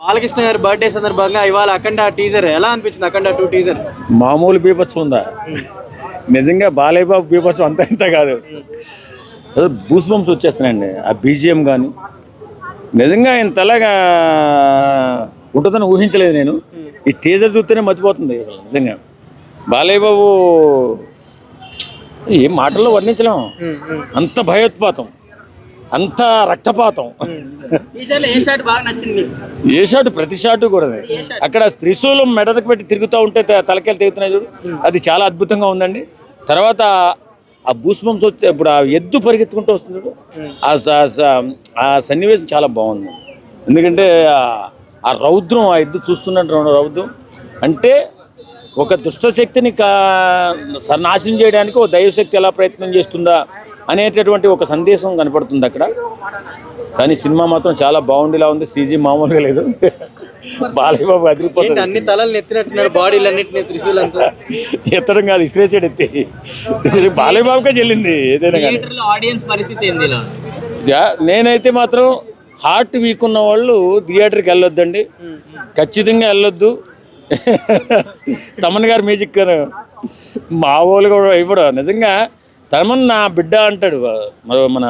బాలకృష్ణ గారి బర్త్డే సందర్భంగా ఇవాళ అఖండ టీజర్ ఎలా అనిపించింది అఖండ టూ టీజర్ మామూలు బీభత్సం ఉందా? నిజంగా బాలయ్య బాబు బీభత్సం అంత ఇంత కాదు. బూస్ బంప్స్ వచ్చేస్తున్నాయండి. ఆ బీజిఎం కానీ నిజంగా ఇంతలాగా ఉంటుందని ఊహించలేదు నేను. ఈ టీజర్ చూస్తేనే మర్చిపోతుంది అసలు నిజంగా. బాలయ్య బాబు ఏం మాటల్లో వర్ణించలేము. అంత భయోత్పాతం. అంత రక్తపాతం. ఏ షాట్? ప్రతి షాటు కూడా అక్కడ త్రిశూలం మెడకు పెట్టి తిరుగుతూ ఉంటే తలకాయలు తెగుతున్నాయి చూడు. అది చాలా అద్భుతంగా ఉందండి. తర్వాత ఆ బూస్బంస్ వచ్చే ఇప్పుడు ఆ ఎద్దు పరిగెత్తుకుంటూ వస్తుంది చూడు. ఆ సన్నివేశం చాలా బాగుంది. ఎందుకంటే ఆ- రౌద్రం ఆ ఎద్దు చూస్తున్నట్టు రౌద్రం. అంటే ఒక దుష్టశక్తిని కా నాశనం చేయడానికి ఒక దైవశక్తి ఎలా ప్రయత్నం చేస్తుందా? అనేటటువంటి ఒక సందేశం కనపడుతుంది అక్కడ. కానీ సినిమా మాత్రం చాలా బాగుండేలా ఉంది. సీజీ మామూలుగా లేదు. బాలయ్య బాబు ఏంటి అదిరిపోతుంది అన్ని తలలు ఎత్తినట్టున్నారు బాడీలు అన్నింటినీ త్రిశూలంతో. ఎత్తడం కాదు ఇస్రేసాడు ఎత్తి. ఇది బాలయ్య బాబుకే చెల్లింది ఏదైనా కానీ. ఆడియన్స్ పరిస్థితి నేనైతే మాత్రం హార్ట్ వీక్ ఉన్న వాళ్ళు థియేటర్కి వెళ్ళొద్దండి. ఖచ్చితంగా వెళ్ళొద్దు. తమన్ గారు మ్యూజిక్ మా వాళ్ళు కూడా ఇప్పుడు నిజంగా తమన్ నా బిడ్డ అంటాడు మన మన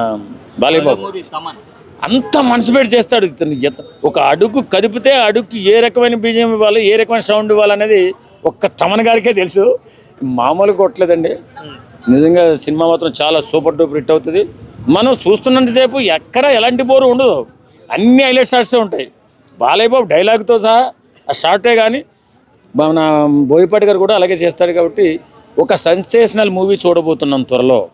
బాలయ్య బాబు మూవీ సమాన్. అంత మనసు పెట్టి చేస్తాడు ఇతను. ఒక అడుగు కదిపితే ఆ అడుగుకి ఏ రకమైన బీజం ఇవ్వాలి ఏ రకమైన సౌండ్ ఇవ్వాలనేది ఒక్క తమన్ గారికే తెలుసు. మామూలు కొట్టలేదండి. నిజంగా సినిమా మాత్రం చాలా సూపర్ డూపర్ హిట్ అవుతుంది. మనం చూస్తున్నంతసేపు ఎక్కడ ఎలాంటి బోరు ఉండదు. అన్ని హైలైట్ షాట్సే ఉంటాయి. బాలయ్య బాబు డైలాగ్తో సహా ఆ షార్టే కానీ మన బోయపాటి గారు కూడా అలాగే చేస్తాడు కాబట్టి ఒక సెన్సేషనల్ మూవీ చూడబోతున్నాం త్వరలో.